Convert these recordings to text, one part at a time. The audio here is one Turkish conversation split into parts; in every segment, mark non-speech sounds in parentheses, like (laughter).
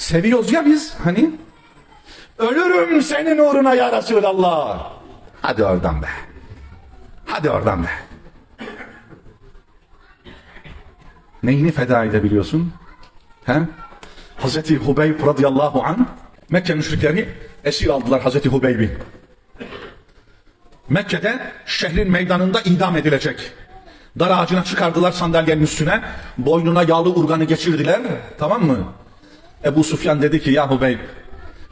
Seviyoruz ya biz hani. Ölürüm senin uğruna ya Resulallah. Hadi oradan be. Hadi oradan be. Neyini feda edebiliyorsun? He? Hazreti Hubeyb radıyallahu an Mekke müşrikleri esir aldılar Hazreti Hubeyb'i. Mekke'de şehrin meydanında idam edilecek. Dar ağacına çıkardılar sandalyenin üstüne. Boynuna yağlı urganı geçirdiler. Tamam mı? Ebu Sufyan dedi ki ya Hubeyb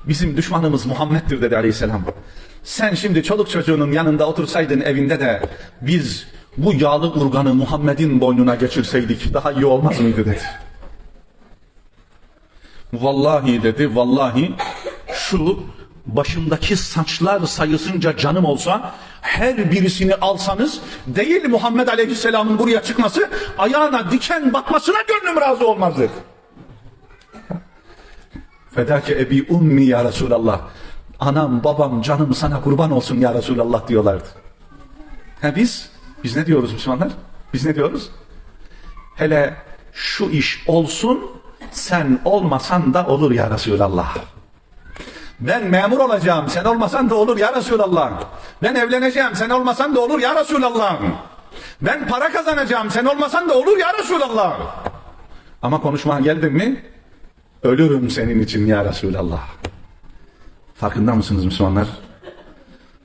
bizim düşmanımız Muhammed'dir dedi aleyhisselam. Sen şimdi çoluk çocuğunun yanında otursaydın evinde de biz bu yağlı urganı Muhammed'in boynuna geçirseydik daha iyi olmaz mıydı dedi. Vallahi dedi vallahi şu başımdaki saçlar sayısınca canım olsa her birisini alsanız değil Muhammed Aleyhisselam'ın buraya çıkması ayağına diken batmasına gönlüm razı olmaz dedi. Fedake ebi ummi ya Resulallah. Anam babam canım sana kurban olsun ya Resulallah diyorlardı. Ha biz? Biz ne diyoruz Müslümanlar? Biz ne diyoruz? Hele şu iş olsun sen olmasan da olur ya Resulallah. Ben memur olacağım sen olmasan da olur ya Resulallah. Ben evleneceğim sen olmasan da olur ya Resulallah. Ben para kazanacağım sen olmasan da olur ya Resulallah. Ama konuşmaya geldin mi ölürüm senin için ya Resulallah. Farkında mısınız Müslümanlar?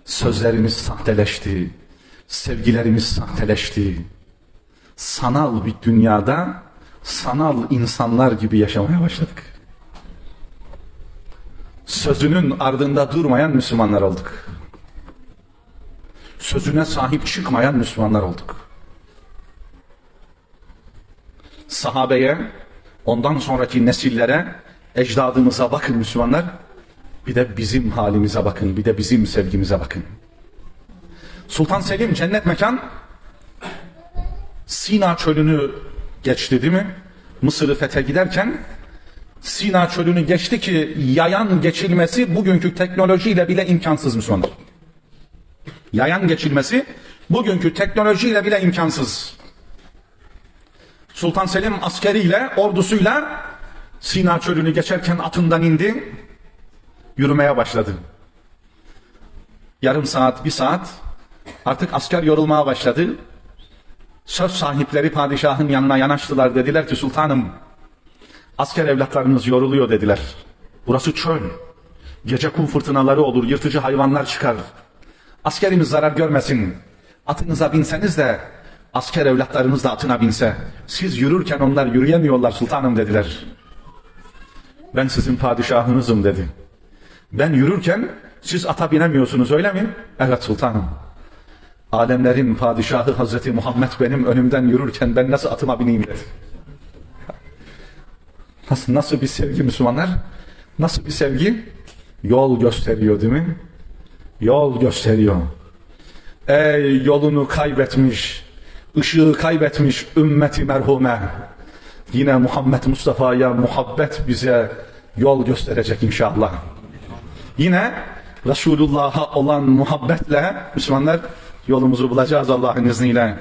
Sözlerimiz sahteleşti. Sevgilerimiz sahteleşti. Sanal bir dünyada sanal insanlar gibi yaşamaya başladık. Sözünün ardında durmayan Müslümanlar olduk. Sözüne sahip çıkmayan Müslümanlar olduk. Sahabeye, ondan sonraki nesillere, ecdadımıza bakın Müslümanlar. Bir de bizim halimize bakın, bir de bizim sevgimize bakın. Sultan Selim cennet mekan Sina çölünü geçti değil mi? Mısır'ı fethe giderken Sina çölünü geçti ki yayan geçilmesi bugünkü teknolojiyle bile imkansız Müslümanlar. Yayan geçilmesi bugünkü teknolojiyle bile imkansız. Sultan Selim askeriyle, ordusuyla Sina çölünü geçerken atından indi, yürümeye başladı. Yarım saat, bir saat artık asker yorulmaya başladı. Söz sahipleri padişahın yanına yanaştılar. Dediler ki sultanım asker evlatlarınız yoruluyor dediler. Burası çöl. Gece kum fırtınaları olur, yırtıcı hayvanlar çıkar. Askerimiz zarar görmesin. Atınıza binseniz de asker evlatlarınız da atına binse. Siz yürürken onlar yürüyemiyorlar sultanım dediler. Ben sizin padişahınızım dedi. Ben yürürken siz ata binemiyorsunuz öyle mi? Evet sultanım. Alemlerin padişahı Hazreti Muhammed benim önümden yürürken ben nasıl atıma bineyim dedi. (laughs) Nasıl, nasıl bir sevgi Müslümanlar? Nasıl bir sevgi? Yol gösteriyor değil mi? Yol gösteriyor. Ey yolunu kaybetmiş, ışığı kaybetmiş ümmeti merhume. Yine Muhammed Mustafa'ya muhabbet bize yol gösterecek inşallah. Yine Resulullah'a olan muhabbetle Müslümanlar yolumuzu bulacağız Allah'ın izniyle.